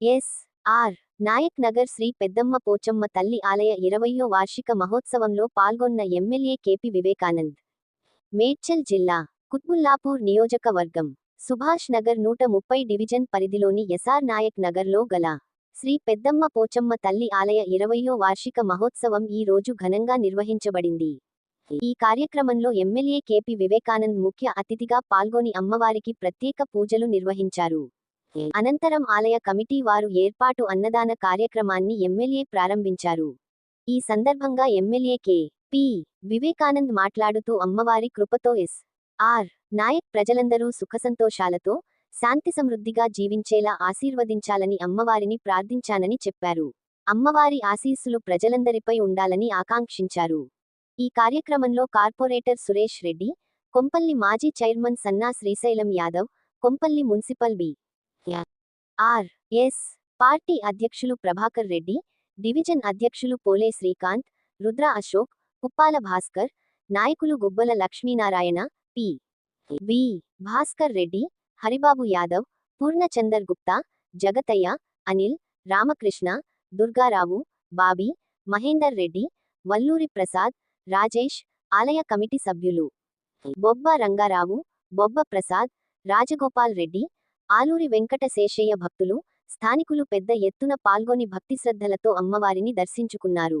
Yes. R. Nayak Nagar Shri Peddamma Pochamma తల్లి ఆలయ ఇరవయో వార్షిక మహోత్సవంలో పాల్గొన్న ఎమ్మెల్యే కేపి వివేకానంద్. మేడ్చల్ జిల్లా కుత్బుల్లాపూర్ నియోజకవర్గం సుభాష్ నగర్ నూట ముప్పై డివిజన్ పరిధిలోని ఎస్ఆర్ నాయక్ నగర్లో గల శ్రీ పెద్దమ్మ పోచమ్మ తల్లి ఆలయ ఇరవయో వార్షిక మహోత్సవం ఈ రోజు ఘనంగా నిర్వహించబడింది. ఈ కార్యక్రమంలో ఎమ్మెల్యే కేపి వివేకానంద్ ముఖ్య అతిథిగా పాల్గొని అమ్మవారికి ప్రత్యేక పూజలు నిర్వహించారు. అనంతరం ఆలయ కమిటీ వారు ఏర్పాటు అన్నదాన కార్యక్రమాన్ని ఎమ్మెల్యే ప్రారంభించారు. ఈ సందర్భంగా ఎమ్మెల్యే కె. పి. వివేకానంద్ మాట్లాడుతూ అమ్మవారి కృపతో ఎస్. ఆర్. నాయక్ ప్రజలందరూ సుఖసంతోషాలతో శాంతి సమృద్ధిగా జీవించేలా ఆశీర్వదించాలని అమ్మవారిని ప్రార్థించానని చెప్పారు. అమ్మవారి ఆశీస్సులు ప్రజలందరిపై ఉండాలని ఆకాంక్షించారు. ఈ కార్యక్రమంలో కార్పొరేటర్ సురేష్ రెడ్డి కొంపల్లి మాజీ chairman Sanna Srisailam Yadav Kompally municipal B. R. S. Party అధ్యక్షులు ప్రభాకర్ రెడ్డి డివిజన్ అధ్యక్షులు పోలే శ్రీకాంత్ రుద్ర అశోక్ కుప్పాల భాస్కర్ నాయకులు గుబ్బల లక్ష్మీనారాయణ పి. వి. భాస్కర్ రెడ్డి హరిబాబు యాదవ్ పూర్ణచందర్ గుప్తా జగతయ్య అనిల్ రామకృష్ణ దుర్గారావు బాబీ మహేందర్ రెడ్డి వల్లూరి ప్రసాద్ రాజేష్ ఆలయ కమిటీ సభ్యులు. బొబ్బ రంగారావు బొబ్బ ప్రసాద్ రాజగోపాల్ రెడ్డి ఆలూరి వెంకట శేషయ్య భక్తులు స్థానికులు పెద్ద ఎత్తున పాల్గొని భక్తి శ్రద్ధలతో అమ్మవారిని దర్శించుకున్నారు.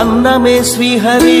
అన్నమే శ్రీహరి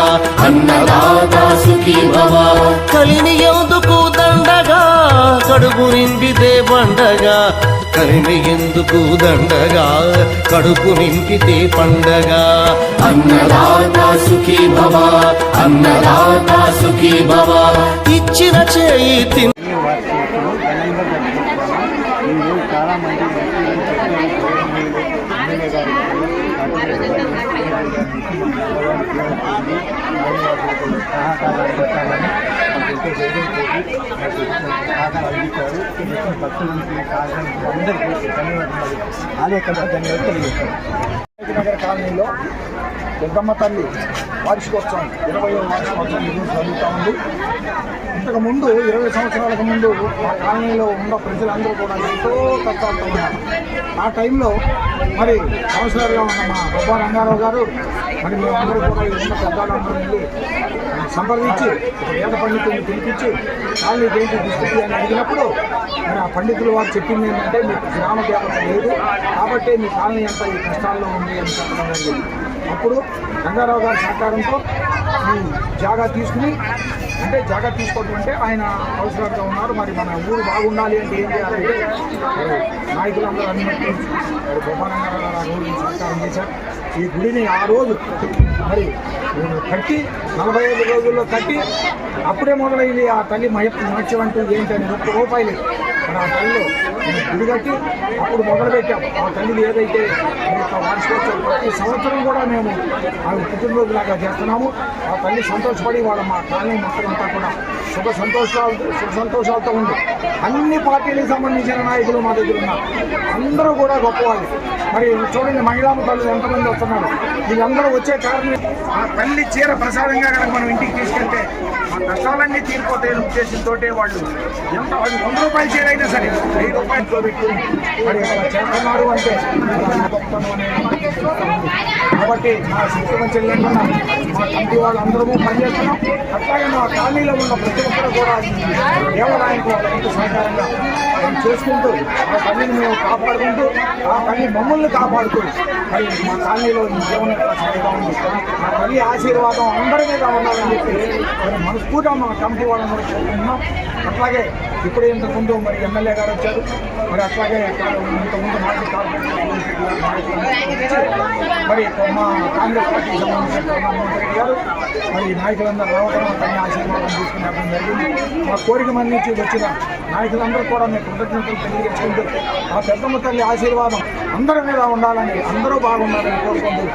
అన్నదాత సుఖీ భవ. కలిని ఎందుకు దండగా? కడుపు నింపితే పండగా. కలిని ఎందుకు దండగా? కడుపు నింపితే పండగ. అన్నదాత సుఖీ భవ. అన్నదాత సుఖీ భవ. ఇచ్చిన చేయి తిన్ వార్షికోత్సవం ఘనంగా జరుపుకుంటున్నాము ఈరోజు చాలా మంది వ్యక్తులు చెప్పారు ఎమ్మెల్యే గారు కార్పొరేటర్ గారు సహకారాలు అందిస్తామని మాకు ఎంతో ధైర్యం మాకు సహకారం అందించారు. భక్తులకి సహకరించిన అందరికీ ధన్యవాదాలు. ఆలయ కన్నా ధన్యవాదాలు తెలియజేస్తాను. నగర్ కాలనీలో పెద్దమ్మ తల్లి వార్షికోత్సవం ఇరవై వార్షికోత్సవం ఈరోజు జరుగుతూ ఉంది. ఇంతకు ముందు ఇరవై సంవత్సరాలకు ముందు మా కాలనీలో ఉన్న ప్రజలందరూ కూడా ఎంతో కష్టాలతో ఉన్నారు. ఆ టైంలో మరి కౌన్సిలర్గా ఉన్న మా బొబ్బా రంగారావు గారు మరి మేమందరూ కూడా ఈ ఉన్న పెద్దలందరూ వెళ్ళి సంప్రదించి ఒక వేద పండితుల్ని పిలిపించి కాలనీ ఏంటి తీసుకొచ్చి అని అడిగినప్పుడు మరి ఆ పండితులు వారు చెప్పింది ఏంటంటే మీకు గ్రామ దేవత లేదు కాబట్టి మీ కాలనీ అంతా ఈ కష్టాల్లో ఉంది అని చెప్పడం జరిగింది. అప్పుడు రంగారావు గారి సహకారంతో ఈ జాగా తీసుకుని అంటే జాగా తీసుకోవడం అంటే ఆయన అవసరంగా ఉన్నారు మరి మన ఊరు బాగుండాలి అంటే ఏం చేయాలంటే నాయకులందరూ అనుమతి మరి గోపాలంగారావు గారు సహకారం చేశారు. ఈ గుడిని ఆ రోజు మరి కట్టి నలభై ఐదు రోజుల్లో కట్టి అప్పుడే మొదలైంది ఆ తల్లి మహ- మహత్యం అంటూ ఏంటని ఒక్క రూపాయలు మన ఆ తల్లిలో గుడి కట్టి అప్పుడు మొదలుపెట్టాం. ఆ తల్లిది ఏదైతే వార్షికోత్సవం ప్రతి సంవత్సరం కూడా మేము ఆమె పుట్టినరోజులాగా చేస్తున్నాము. ఆ తల్లి సంతోషపడి వాళ్ళ మా కాలనీ మొత్తం అంతా కూడా సుఖ సంతోషాలు సుఖ సంతోషాలతో ఉంది. అన్ని పార్టీలకు సంబంధించిన నాయకులు మా దగ్గర ఉన్నారు. అందరూ కూడా గొప్పవాళ్ళు. మరి చూడండి మహిళా తల్లి ఎంతమంది చేస్తున్నారు వీళ్ళందరూ వచ్చే కారణం ఆ తల్లి చీర ప్రసాదంగా కనుక మనం ఇంటికి తీసుకెళ్తే ఆ కష్టాలన్నీ తీరిపోతాయని ఉద్దేశంతో వాళ్ళు ఎంత అది వంద రూపాయల చీర అయినా సరే వెయ్యి రూపాయలతో పెట్టి చేస్తున్నారు అంటే కాబట్టి మా శక్తివం చెల్లెకుండా మా కంటి వాళ్ళందరూ పనిచేస్తున్నాం. కాలనీలో ఉన్న ప్రతి ఒక్కరు కూడా ఈ దేవాలయానికి వాళ్ళ వంతు సహకారంగా చేసుకుంటూ ఆ పనిని మేము కాపాడుకుంటూ ఆ పని మమ్మల్ని కాపాడుతూ మరి మా కాలనీలో ఈ జీవనం యొక్క సాగుతా ఉంది. ఆ తల్లి ఆశీర్వాదం అందరి మీద ఉండాలని చెప్పి మరి మనస్ఫూర్తిగా మా కమిటీ వాళ్ళందరూ కోరుకుంటున్నాం. అట్లాగే ఇప్పుడు ఇంతకుముందు మరి ఎమ్మెల్యే గారు వచ్చారు. మరి అట్లాగే ఇంతకుముందు మాజీ మరి మా కాంగ్రెస్ పార్టీకి సంబంధించిన ప్రధానమంత్రి గారు మరి ఈ నాయకులందరూ రావడం తన ఆశీర్వాదం తీసుకునే జరిగింది. మా కోరిక మంది నుంచి వచ్చిన నాయకులందరూ కూడా మేము కృతజ్ఞతలు తెలియజేసుకుంటూ ఆ పెద్దమ్మ తల్లి ఆశీర్వాదం అందరి మీద ఉండాలని అందరూ బాగుండాలని కోరుకుంటూ